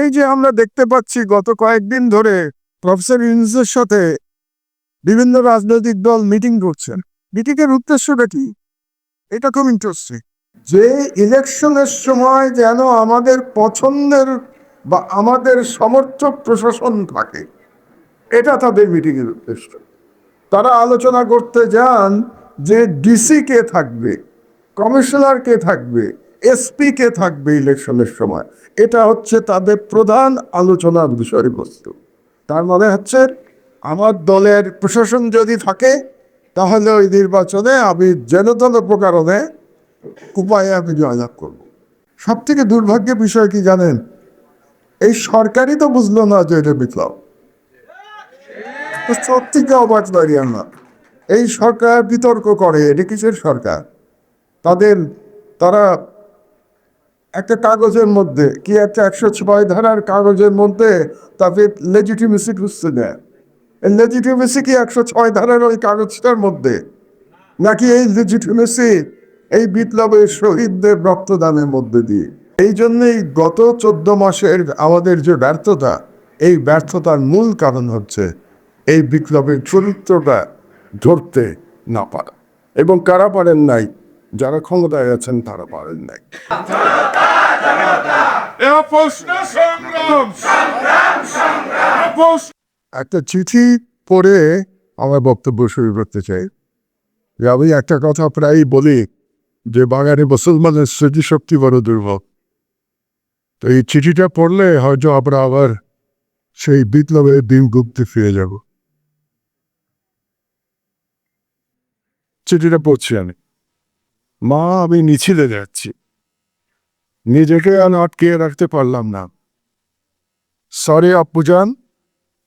এই যে আমরা দেখতে পাচ্ছি, গত কয়েকদিন ধরে প্রফেসর ইউনুসের সাথে বিভিন্ন রাজনৈতিক দল মিটিং করছেন মিটিং এর উদ্দেশ্যটা কি? এটা খুব ইন্টারেস্টিং যে ইলেকশনের সময় যেন আমাদের পছন্দের বা আমাদের সমর্থক প্রশাসন থাকে, এটা তাদের মিটিং এর উদ্দেশ্য। তারা আলোচনা করতে যান যে ডিসি কে থাকবে, কমিশনার কে থাকবে এসপি কে থাকবে ইলেকশনের সময়? এটা হচ্ছে তাদের প্রধান আলোচনার বিষয়বস্তু। তার মানে হচ্ছে, আমার দলের প্রশাসন যদি থাকে, তাহলে ওই নির্বাচনে আমি যেন তেন প্রকারণে উপায়ে আমি জয়লাভ করব। সব থেকে দুর্ভাগ্যের বিষয় কি জানেন? এই সরকারই তো বুঝলো না যে এটা বিপ্লব। সত্যিকে অবাক দাঁড়িয়ে না এই সরকার বিতর্ক করে, এটা কিসের সরকার? তাদের, তারা একটা কাগজের মধ্যে, কি একটা একশো ছয় ধারার কাগজের মধ্যে তাদের লেজিটিমেসি খুঁজতে দেয় এই লেজিটিমেসি কি একশো ছয় ধারার ওই কাগজটার মধ্যে? নাকি এই লেজিটিমেসি এই বিপ্লবের শহীদদের রক্তদানের মধ্যে দিয়ে? এই জন্যই গত চোদ্দ মাসের আমাদের যে ব্যর্থতা, এই ব্যর্থতার মূল কারণ হচ্ছে এই বিপ্লবের চরিত্রটা ধরতে না পারা। এবং কারা পারেন নাই, যারা ক্ষমতায় আছেন তারা পারেন নাই। একটা চিঠি পড়ে আমার বক্তব্য শুরু করতে চাই। যে আমি একটা কথা প্রায়ই বলি যে বাঙালি মুসলমানের স্মৃতিশক্তি বড় দুর্বল তো এই চিঠিটা পড়লে হয়তো আমরা আবার সেই বিপ্লবের দিন গুপ্তে ফিরে যাব। চিঠিটা পড়ছি আমি। মা, আমি মিছিলে যাচ্ছি। নিজেকে আর আটকিয়ে রাখতে পারলাম না। সরি আপ্পুজান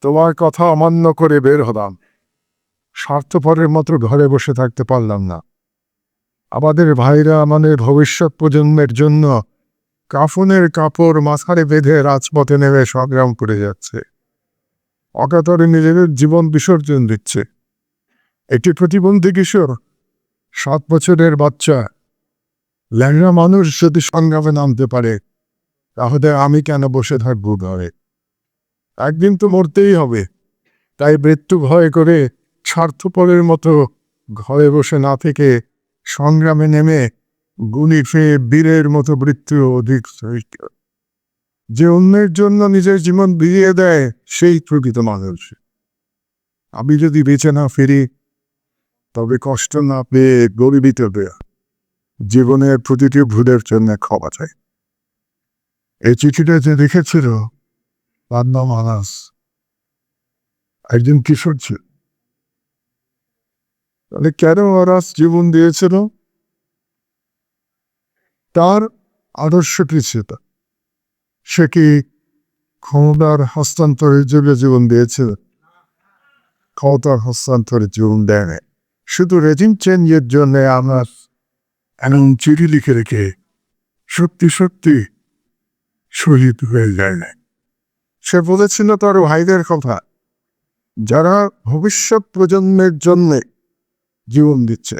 তোমার কথা অমান্য করে বের হলাম। স্বার্থপরের মতো ঘরে বসে থাকতে পারলাম না। আমাদের ভাইরা আমাদের ভবিষ্যৎ প্রজন্মের জন্য কাফনের কাপড় মাথায় বেঁধে রাজপথে নেমে সংগ্রাম করে যাচ্ছে। অকাতরে নিজেদের জীবন বিসর্জন দিচ্ছে। একটি প্রতিবন্ধী কিশোর, সাত বছরের বাচ্চা ল্যাংড়া মানুষ যদি সংগ্রামে নামতে পারে, তাহলে আমি কেন বসে থাকব ঘরে? একদিন তো মরতেই হবে। তাই মৃত্যু ভয় করে স্বার্থপরের মতো ঘরে বসে না থেকে সংগ্রামে নেমে গুণী ফেয়ে বীরের মতো মৃত্যু অধিক। যে অন্যের জন্য নিজের জীবন বিলিয়ে দেয়, সেই প্রকৃত মানুষ। আমি যদি বেঁচে না ফিরি, তবে কষ্ট না পেয়ে গরিবিত দেয়া জীবনের প্রতিটি ভুলের জন্য ক্ষমা চাই। এই চিঠিটা যে লিখেছিল, তার নাম আনাস। একজন কিশোর ছিল। তাহলে কেন আনাস জীবন দিয়েছিল? তার আদর্শ কি ছিল, সে কি ক্ষমতার হস্তান্তরের জন্য জীবন দিয়েছিল? ক্ষমতার হস্তান্তরের জীবন দেয় শুধু রেজিম চেঞ্জের জন্য আমার এমন চিঠি লিখে রেখে সত্যি সত্যি শহীদ হয়ে যায়। না সে বলেছিল তার ভাইদের কথা, যারা ভবিষ্যৎ প্রজন্মের জন্য জীবন দিচ্ছে।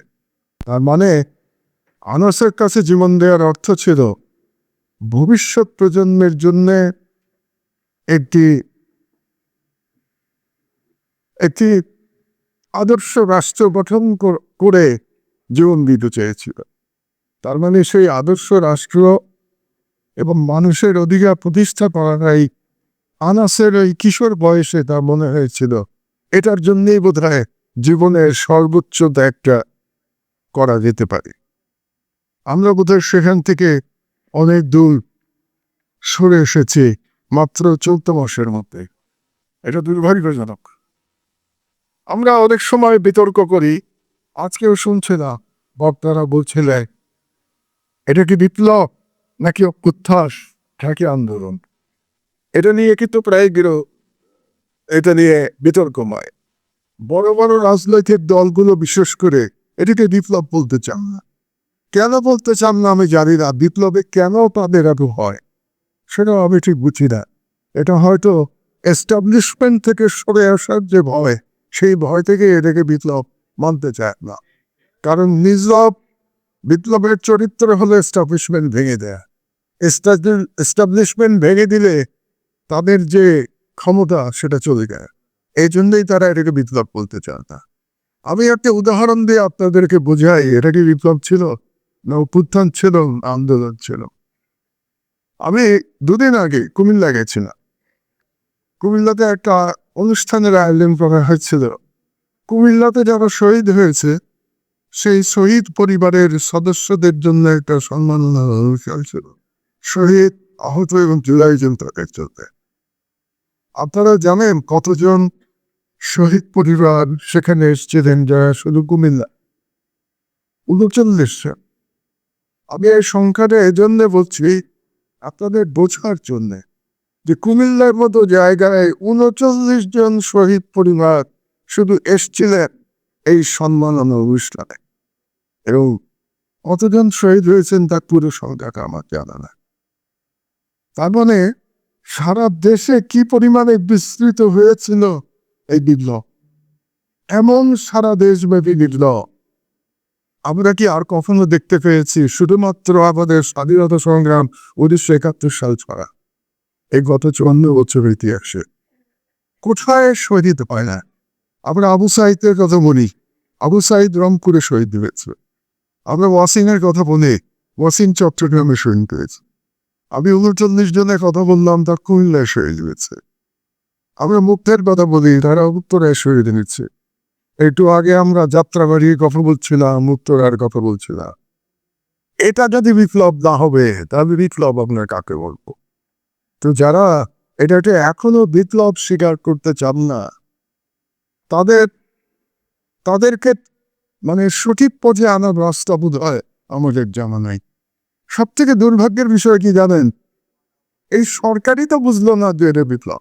তার মানে আনসের কাছে জীবন দেওয়ার অর্থ ছিল, ভবিষ্যৎ প্রজন্মের জন্য একটি একটি আদর্শ রাষ্ট্র গঠন করে জীবন দিতে চেয়েছিল। তার মানে সেই আদর্শ রাষ্ট্র এবং মানুষের অধিকার প্রতিষ্ঠা করাটাই আনাসের ওই কিশোর বয়সে তার মনে হয়েছিল। এটার জন্যেই বোধ হয় জীবনের সর্বোচ্চ ত্যাগটা করা যেতে পারে। আমরা বোধহয় সেখান থেকে অনেক দূর সরে এসেছি মাত্র চৌদ্দ মাসের মধ্যে। এটা দুর্ভাগ্যজনক। আমরা অনেক সময় বিতর্ক করি, আজকেও শুনছিলাম বক্তারা বলছিলেন এটা কি বিপ্লব নাকি উত্থাস নাকি আন্দোলন। এটা নিয়ে কিন্তু প্রায় গিরো এটা নিয়ে বিতর্কময়। বড় বড় রাজনৈতিক দলগুলো বিশেষ করে এটিকে বিপ্লব বলতে চান না। কেন বলতে চান না আমি জানি না। বিপ্লবে কেন তাদের এত হয়? সেটাও আমি ঠিক বুঝি না। এটা হয়তো এস্টাবলিশমেন্ট থেকে সরে আসার যে ভয়, সেই ভয় থেকে এটাকে বিপ্লব মানতে চায় না। কারণ বিপ্লব বিপ্লবের চরিত্র হলো এস্টাবলিশমেন্ট ভেঙে দেয়া। এস্টাবলিশমেন্ট ভেঙে দিলে তাদের যে ক্ষমতা সেটা চলে যায়। এই জন্যই তারা এটাকে বিপ্লব বলতে চায় না। আমি একটা উদাহরণ দিয়ে আপনাদেরকে বোঝাই, এটা কি বিপ্লব ছিল? না উত্থান ছিল আন্দোলন ছিল? আমি দুদিন আগে কুমিল্লা গেছিলাম। কুমিল্লাতে একটা অনুষ্ঠানের আয়োজন করা হয়েছিল। কুমিল্লাতে যারা শহীদ হয়েছে সেই শহীদ পরিবারের সদস্যদের জন্য একটা সম্মাননা অনুষ্ঠান ছিল। শহীদ আহত এবং জুলাইজন তাদের জন্য আপনারা জানেন কতজন শহীদ পরিবার সেখানে এসেছিলেন যারা শুধু কুমিল্লা? উনচল্লিশ জন আমি এই সংখ্যাটা এজন্য বলছি আপনাদের বোঝার জন্যে যে কুমিল্লার মতো জায়গায় উনচল্লিশ জন শহীদ পরিবার শুধু এসছিলেন এই সম্মাননা অনুষ্ঠানে। এবং কতজন শহীদ হয়েছেন তার পুরো সংখ্যাটা আমার জানা না তার মানে সারা দেশে কি পরিমাণে বিস্তৃত হয়েছিল এই বিপ্লব? এমন সারা দেশব্যাপী বিপ্লব। আমরা কি আর কখনো দেখতে পেয়েছি শুধুমাত্র আমাদের স্বাধীনতা সংগ্রাম উনিশশো একাত্তর সাল ছাড়া? এই গত চুয়ান্ন বছর ইতিহাসে। কোথায় শহীদ হয় না? আমরা আবু সাহিদের কথা বলি। আবু সাহিদ রংপুরে শহীদ হয়েছে। আমরা ওয়াসিং এর কথা বলি। ওয়াসিং চট্টগ্রামে শহীদ হয়েছে আমি উনচল্লিশ জনের কথা বললাম তার কুমিল্লায় শহীদ হয়েছে আমরা মুক্তের কথা বলি, তারা উত্তরায় শহীদ নিচ্ছে একটু আগে আমরা যাত্রা যাত্রাবাড়ির কথা বলছিলাম, উত্তরার কথা বলছিলাম। এটা যদি বিপ্লব না হবে, তাহলে বিপ্লব আপনার কাকে বলব? তো যারা এটাকে এখনও বিপ্লব স্বীকার করতে চান না, তাদের, তাদেরকে মানে সঠিক পথে আনার রাস্তা বোধ হয় আমাদের জানা নাই। সব থেকে দুর্ভাগ্যের বিষয় কি জানেন? এই সরকারই তো বুঝলো না এটা বিপ্লব।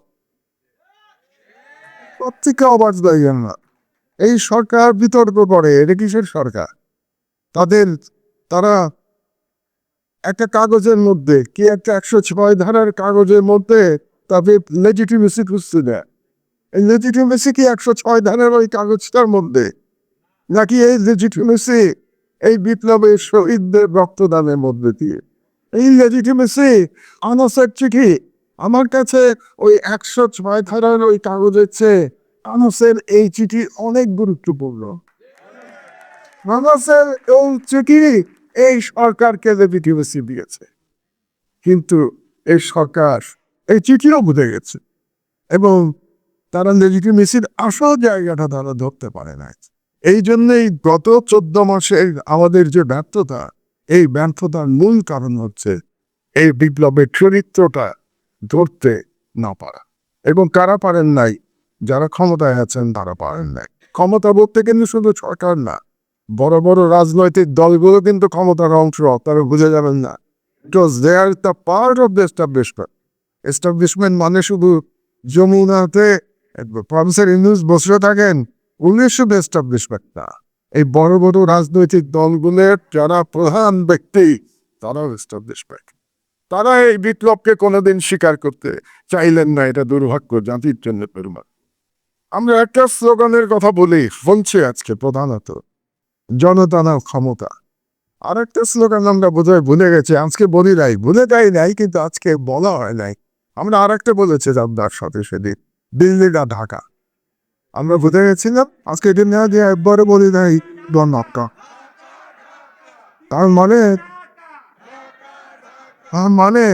প্রত্যেকে অবাজ দেয় না। এই সরকার বিতর্ক করে, এটা কিসের সরকার? তাদের, তারা একটা কাগজের মধ্যে, কি একটা একশো ছয় ধারার কাগজের মধ্যে তাদের লেজিটিমেসি খুঁজতে দেয়। এই লেজিটিমেসি কি একশো ছয় ধারার ওই কাগজটার মধ্যে? নাকি এই লেজিটিমেসি এই বিপ্লবের শহীদদের রক্তদানের মধ্যে দিয়ে। এই লেজিটিমেসি আনাসের চিঠি আমার কাছে ওই একশো ছয় ধারার ওই কাগজের চেয়ে আনাসের এই চিঠি অনেক গুরুত্বপূর্ণ। আনাসের এই চিঠি এই সরকারকে লেজিটিমেসি দিয়েছে। কিন্তু এই সরকার এই চিঠিও বুঝে গেছে এবং তারা লেজিটিমেসির আসল জায়গাটা তারা ধরতে পারে না এই জন্যই গত চোদ্দ মাসের আমাদের যে ব্যর্থতা, এই ব্যর্থতার মূল কারণ হচ্ছে এই বিপ্লবের চরিত্রটা ধরতে না পারা। এবং কারা পারেন নাই, যারা ক্ষমতায় আছেন তারা পারেন নাই। ক্ষমতা বলতে কিন্তু শুধু সরকার না, বড় বড় রাজনৈতিক দলগুলো কিন্তু ক্ষমতার অংশ তারা বুঝে যাবেন না। Because they are the part of the establishment establishment মানে শুধু যমুনাতে প্রফেসর ইউনুস বসে থাকেন উনিশশো এস্টাবলিশমেন্ট না এই বড় বড় রাজনৈতিক দলগুলোর যারা প্রধান ব্যক্তি, তারাও এস্টাবলিশমেন্ট তারা এই বিপ্লবকে কোনোদিন স্বীকার করতে চাইলেন না, এটা দুর্ভাগ্য জাতির জন্য পরিমাণ আমরা একটা স্লোগানের কথা বলি, বলছি আজকে প্রধানত, জনতা না ক্ষমতা। আর একটা স্লোগান আমরা বোধহয় ভুলে গেছি, আজকে বলি নাই, ভুলে যাই নাই, কিন্তু আজকে বলা হয় নাই। আমরা আর একটা বলেছি আপনার সাথে সেদিন, দিল্লি না ঢাকা। আমরা বুঝে গেছিলাম। আজকে এটা না দিয়ে একবারে বলি নাই ধন্যবাদ তার মানে মানে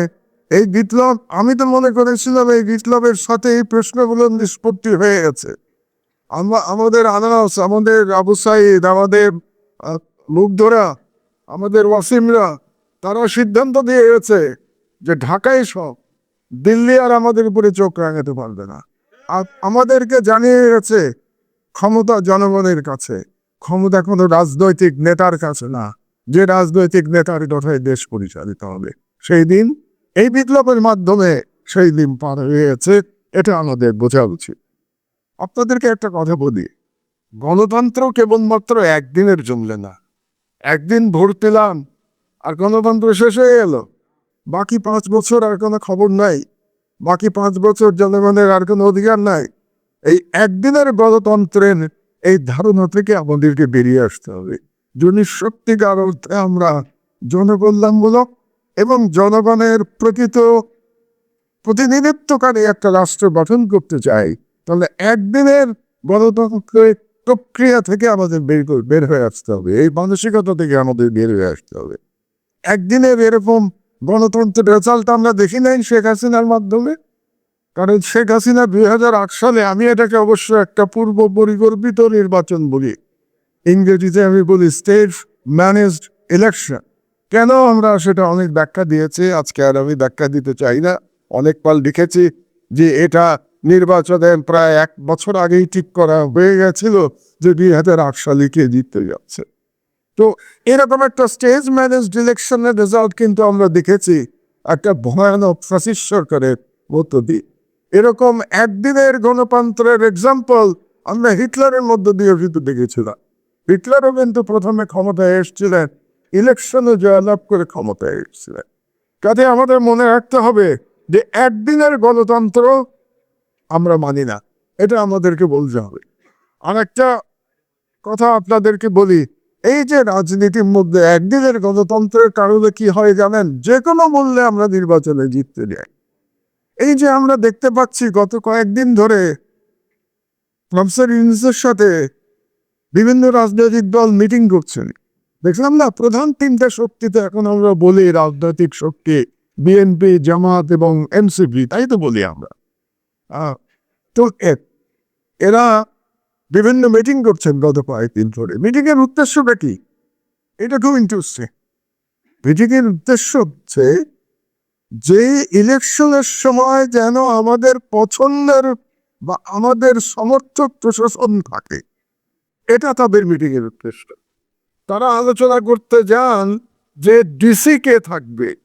এই বিপ্লব, আমি তো মনে করেছিলাম এই বিপ্লবের সাথে এই প্রশ্নগুলো নিষ্পত্তি হয়ে গেছে। আমরা, আমাদের আনারস আমাদের আবু সাইদ, আমাদের মুগ্ধরা, আমাদের ওয়াসিমরা, তারা সিদ্ধান্ত দিয়ে গেছে যে ঢাকায় সব, দিল্লি আর আমাদের উপরে চোখ রাঙাতে পারবে না। আমাদেরকে জানিয়ে গেছে ক্ষমতা জনগণের কাছে। ক্ষমতা কোনো রাজনৈতিক নেতার কাছে না। যে রাজনৈতিক নেতার কথায় দেশ পরিচালিত হবে। সেই দিন এই বিপ্লবের মাধ্যমে সেই দিন পার হয়েছে, এটা আমাদের বোঝা উচিত। আপনাদেরকে একটা কথা বলি। গণতন্ত্র কেবলমাত্র একদিনের জমলে না। একদিন ভোট পেলাম আর গণতন্ত্র শেষ হয়ে গেল। বাকি পাঁচ বছর আর কোনো খবর নাই। বাকি পাঁচ বছর জনগণের আর কোনো অধিকার নাই। এই একদিনের গণতন্ত্রের এই ধারণা থেকে আমাদেরকে বেরিয়ে আসতে হবে। যদি সত্যিকার অর্থে আমরা জনকল্যাণমূলক এবং জনগণের প্রকৃত প্রতিনিধিত্বকারী একটা রাষ্ট্র গঠন করতে চাই। তাহলে একদিনের গণতন্ত্রের প্রক্রিয়া থেকে আমাদের বের বের হয়ে আসতে হবে। এই মানসিকতা থেকে আমাদের বের হয়ে আসতে হবে। একদিনের এরকম গণতন্ত্রের রেজাল্ট আমরা দেখি নাই শেখ হাসিনার মাধ্যমে। কারণ শেখ হাসিনা দুই হাজার আট সালে আমি এটাকে অবশ্য একটা পূর্ব পরিকল্পিত নির্বাচন বলি। ইংরেজিতে আমি বলি স্টেট ম্যানেজড ইলেকশন কেন আমরা সেটা অনেক ব্যাখ্যা দিয়েছি, আজকে আর আমি ব্যাখ্যা দিতে চাই না। অনেক পাল লিখেছি যে এটা নির্বাচনের প্রায় এক বছর আগেই ঠিক করা হয়ে গেছিল যে দুই হাজার আট সালে কে জিততে যাচ্ছে। তো এরকম একটা স্টেজ ম্যানেজড ইলেকশনের রেজাল্ট কিন্তু আমরা দেখেছি একটা ভয়ানক ফ্যাসিস্ট সরকারের মধ্য দিয়ে। এরকম একদিনের গণতন্ত্রের এক্সাম্পল আমরা হিটলারের মধ্য দিয়ে কিন্তু দেখেছিলাম। হিটলারও কিন্তু প্রথমে ক্ষমতায় এসেছিলেন ইলেকশনে জয়লাভ করে ক্ষমতায় এসেছিলেন। কাজে আমাদের মনে রাখতে হবে যে একদিনের গণতন্ত্র আমরা মানি না, এটা আমাদেরকে বলতে হবে। আর একটা কথা আপনাদেরকে বলি এই যে রাজনীতির মধ্যে একদিনের গণতন্ত্রের কারণে কি হয় জানেন? যে কোনো মূল্যে আমরা নির্বাচনে জিততে যাই এই যে আমরা দেখতে পাচ্ছি গত কয়েকদিন ধরে প্রফেসর ইউনুসের সাথে বিভিন্ন রাজনৈতিক দল মিটিং করছেন দেখলাম না, প্রধান তিনটা শক্তিতে এখন আমরা বলি রাজনৈতিক শক্তি, বিএনপি, জামাত এবং এনসিপি, তাই তো বলি আমরা। তো এরা বিভিন্ন মিটিং করছেন গত কয়েকদিন ধরে। মিটিং এর উদ্দেশ্যটা কি? এটা খুব ইন্টারেস্টিং মিটিং এর উদ্দেশ্য হচ্ছে যে ইলেকশনের সময় যেন আমাদের পছন্দের বা আমাদের সমর্থক প্রশাসন থাকে। এটা তাদের মিটিং এর উদ্দেশ্য। তারা আলোচনা করতে যান যে ডিসি কে থাকবে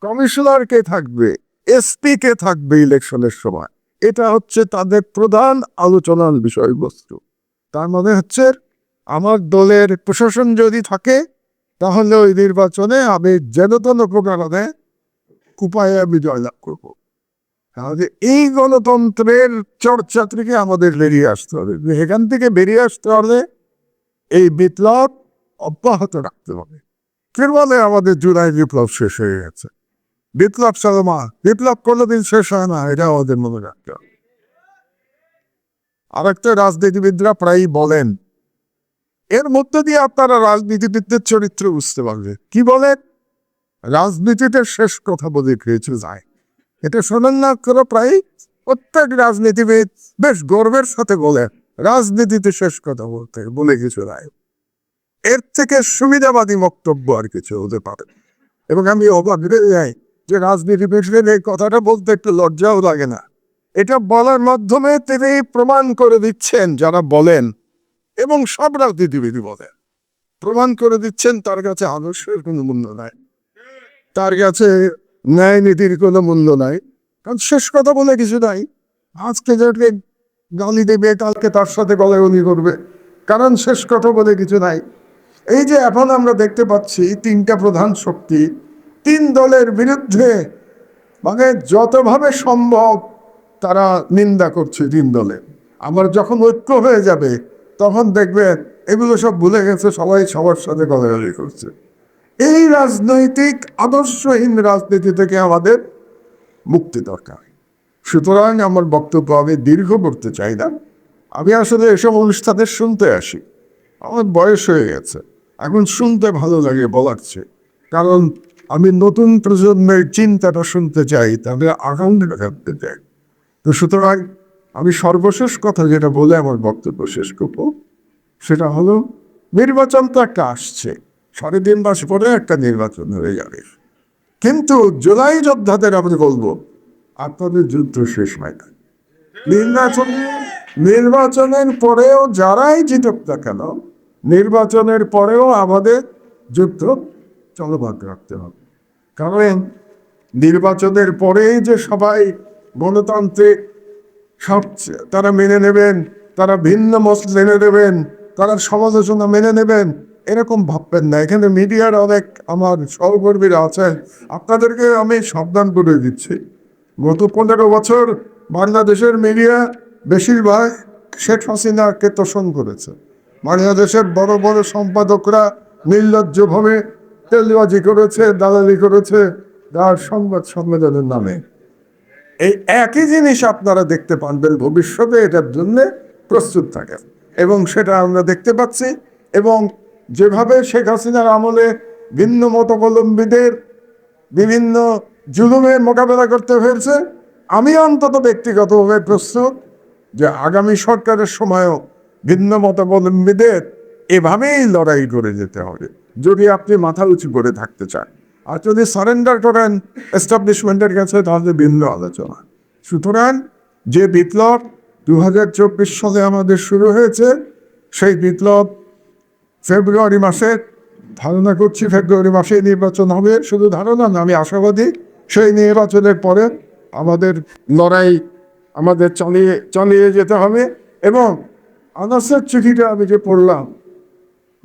কমিশনার কে থাকবে এসপি কে থাকবে ইলেকশনের সময়। এটা হচ্ছে তাদের প্রধান আলোচনার বিষয়বস্তু। তার মানে হচ্ছে, আমার দলের প্রশাসন যদি থাকে, তাহলে ওই নির্বাচনে আমি যেন তেন প্রকারে উপায়ে আমি জয়লাভ করব। তাহলে এই গণতন্ত্রের চর্চা থেকে আমাদের বেরিয়ে আসতে হবে। এখান থেকে বেরিয়ে আসতে হলে এই বিপ্লব অব্যাহত রাখতে হবে। কেবলে আমাদের জুলাই বিপ্লব শেষ হয়ে গেছে। বিপ্লব সালমা, বিপ্লব কোনোদিন শেষ হয় না এটা আমাদের মনে রাখতে হবে। আরেকটা রাজনীতিবিদরা প্রায়ই বলেন, এর মধ্য দিয়ে আপনারা রাজনীতিবিদদের চরিত্র বুঝতে পারবেন কি বলেন রাজনীতিতে শেষ কথা বলে কিছু যায়। এটা শোনেন না করে প্রায় প্রত্যেক রাজনীতিবিদ বেশ গর্বের সাথে বলেন রাজনীতিতে শেষ কথা বলতে, বলে কিছু নাই। এর থেকে সুবিধাবাদী বক্তব্য আর কিছু হতে পারে। এবং আমি অবাক হয়ে যাই যে রাজনীতিবিদদের এই কথাটা বলতে একটু লজ্জাও লাগে না। এটা বলার মাধ্যমে তিনি প্রমাণ করে দিচ্ছেন যারা বলেন এবং সব রাজনীতিবিদ বলেন। প্রমাণ করে দিচ্ছেন তার কাছে আদর্শের কোনো মূল্য নাই। তার কাছে ন্যায় নীতির কোনো মূল্য নাই। কারণ শেষ কথা বলে কিছু নাই। আজকে যাকে গালি দেবে, কালকে তার সাথে গলাগলি করবে। কারণ শেষ কথা বলে কিছু নাই। এই যে এখন আমরা দেখতে পাচ্ছি তিনটা প্রধান শক্তি। তিন দলের বিরুদ্ধে মানে যতভাবে সম্ভব তারা নিন্দা করছে তিন দলে। আবার যখন ঐক্য হয়ে যাবে, তখন দেখবেন এগুলো সব ভুলে গেছে, সবাই সবার সাথে গলাগলি করছে। এই রাজনৈতিক, আদর্শহীন রাজনীতি থেকে আমাদের মুক্তি দরকার। সুতরাং আমার বক্তব্য আমি দীর্ঘ করতে চাই না। আমি আসলে এসব অনুষ্ঠানে শুনতে আসি। আমার বয়স হয়ে গেছে। এখন শুনতে ভালো লাগে বলার চেয়ে। কারণ আমি নতুন প্রজন্মের চিন্তাটা শুনতে চাই তাদের আকাঙ্ক্ষা রাখতে চাই। তো সুতরাং আমি সর্বশেষ কথা যেটা বলে আমার বক্তব্য শেষ করব, সেটা হলো নির্বাচন তো একটা আসছে, সাড়ে তিন মাস পরে একটা নির্বাচন হয়ে যাবে। কিন্তু জুলাই যোদ্ধাদের আমি বলব, আপনাদের যুদ্ধ শেষ হয় না। নির্বাচন, নির্বাচনের পরেও যারাই জিতুক না কেন, নির্বাচনের পরেও আমাদের যুদ্ধ চলমান রাখতে হবে। কারণ নির্বাচনের পরেই যে সবাই গণতান্ত্রিক সব তারা মেনে নেবেন, তারা ভিন্ন মত মেনে নেবেন তারা সমালোচনা মেনে নেবেন, এরকম ভাববেন না। এখানে মিডিয়ার অনেক আমার সহকর্মীরা আছেন। আপনাদেরকে আমি সাবধান করে দিচ্ছি। গত পনেরো বছর বাংলাদেশের মিডিয়া বেশিরভাগ শেখ হাসিনাকে তোষণ করেছে। বাংলাদেশের বড় বড় সম্পাদকরা নির্লজ্জভাবে তেলবাজি করেছে, দালালি করেছে, তার সংবাদ সম্মেলনের নামে। এই একই জিনিস আপনারা দেখতে পাবেন ভবিষ্যতে, এটার জন্য প্রস্তুত থাকেন। এবং সেটা আমরা দেখতে পাচ্ছি এবং যেভাবে শেখ হাসিনার আমলে ভিন্ন মতাবলম্বীদের বিভিন্ন জুলুমের মোকাবেলা করতে হয়েছে, আমি অন্তত ব্যক্তিগতভাবে প্রস্তুত যে আগামী সরকারের সময়ও ভিন্ন মতাবলম্বীদের এভাবেই লড়াই করে যেতে হবে, যদি আপনি মাথা উঁচু করে থাকতে চান। আর যদি সারেন্ডার করেন এস্টাবলিশমেন্টের কাছে তাহলে ভিন্ন আলোচনা। সুতরাং যে বিপ্লব দু হাজার চব্বিশ সালে আমাদের শুরু হয়েছে, সেই বিপ্লব ফেব্রুয়ারি মাসে, ধারণা করছি ফেব্রুয়ারি মাসে নির্বাচন হবে, শুধু ধারণা না, আমি আশাবাদী সেই নির্বাচনের পরে আমাদের লড়াই আমাদের চালিয়ে চালিয়ে যেতে হবে এবং আনাসের চিঠিটা আমি যে পড়লাম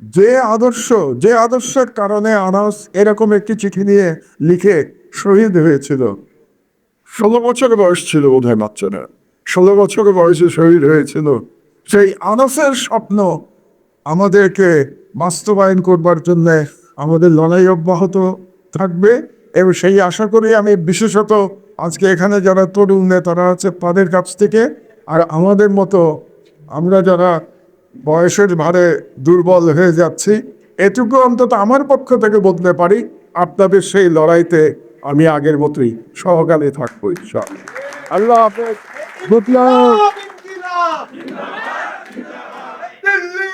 যে আদর্শ, যে আদর্শের কারণে আনাস এরকম একটি চিঠি নিয়ে লিখে শহীদ হয়েছিল। ষোলো বছর বয়স ছিল বোধ হয় বাচ্চারা ষোলো বছর বয়সে শহীদ হয়েছিল। সেই আনাসের স্বপ্ন আমাদেরকে বাস্তবায়ন করবার জন্য আমাদের লড়াই অব্যাহত থাকবে এবং সেই আশা করি আমি বিশেষত আজকে এখানে যারা তরুণ নেতারা আছে, তাদের কাছ থেকে আর আমাদের মতো আমরা যারা বয়সের ভারে দুর্বল হয়ে যাচ্ছি। এটুকু অন্তত আমার পক্ষ থেকে বলতে পারি, আপনাদের সেই লড়াইতে আমি আগের মতোই সহকালে থাকব। আল্লাহ দিল্লি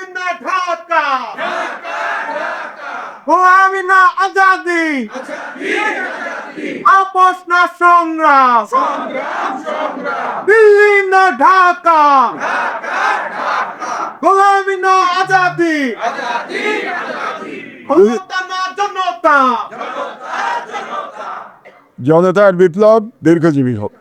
না আজাদি। না সংগ্রাম। দিল্লি না ঢাকা। গোলামি না আজাদি না জনতা। জনতার বিপ্লব দীর্ঘজীবী হোক।